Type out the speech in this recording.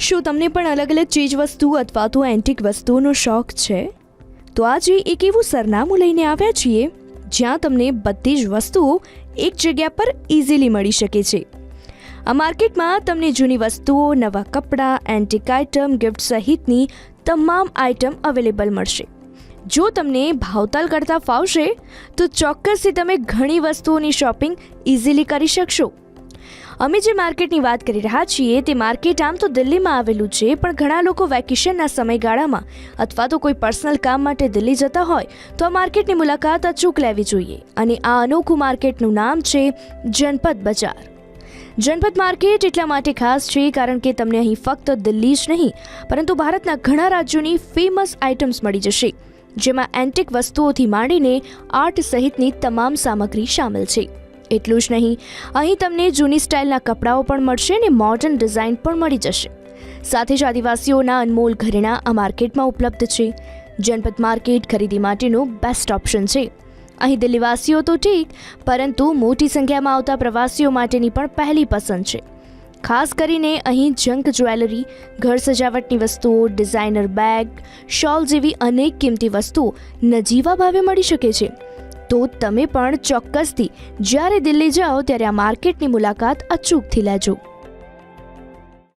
શું તમને પણ અલગ અલગ ચીજ વસ્તુ અથવા તો એન્ટિક વસ્તુઓનો શોખ છે? તો આજે એક એવું સરનામું લઈને આવ્યા છીએ, જ્યાં તમને બધી જ વસ્તુઓ એક જગ્યા પર ઇઝીલી મળી શકે છે. આ માર્કેટમાં તમને જૂની વસ્તુઓ, નવા કપડાં એન્ટિક આઇટમ ગિફ્ટ સહિતની તમામ આઇટમ અવેલેબલ મળશે. જો તમને ભાવતાલ કરતાં ફાવશે, તો ચોક્કસથી તમે ઘણી વસ્તુઓની શોપિંગ ઇઝીલી કરી શકશો. અમે જે માર્કેટની વાત કરી રહ્યા છીએ, તે માર્કેટ આમ તો દિલ્હીમાં આવેલું છે, પણ ઘણા લોકો વેકેશનના સમયગાળામાં અથવા તો કોઈ પર્સનલ કામ માટે દિલ્હી જતા હોય, તો આ માર્કેટની મુલાકાત અચૂક લેવી જોઈએ. અને આ અનોખું માર્કેટનું નામ છે જનપદ બજાર. જનપદ માર્કેટ એટલા માટે ખાસ છે કારણ કે તમને અહીં ફક્ત દિલ્હી જ નહીં, પરંતુ ભારતના ઘણા રાજ્યોની ફેમસ આઇટમ્સ મળી જશે, જેમાં એન્ટિક વસ્તુઓથી માંડીને આર્ટ સહિતની તમામ સામગ્રી સામેલ છે. એટલું જ નહીં. અહીં તમને જૂની સ્ટાઇલના કપડાઓ પણ મળશે અને મોડર્ન ડિઝાઇન પણ મળી જશે. સાથે જ આદિવાસીઓના અનમોલ ઘરેણાં આ માર્કેટમાં ઉપલબ્ધ છે. જનપદ માર્કેટ ખરીદી માટેનું બેસ્ટ ઓપ્શન છે. અહીં દિલ્હીવાસીઓ તો ઠીક, પરંતુ મોટી સંખ્યામાં આવતા પ્રવાસીઓ માટેની પણ પહેલી પસંદ છે. ખાસ કરીને અહીં જંક જ્વેલરી ઘર સજાવટની વસ્તુઓ ડિઝાઇનર બેગ શોલ જેવી અનેક કિંમતી વસ્તુઓ નજીવા ભાવે મળી શકે છે. તો તમે પણ ચોક્કસથી જ્યારે દિલ્હી જાઓ ત્યારે આ માર્કેટની મુલાકાત અચૂકથી લેજો.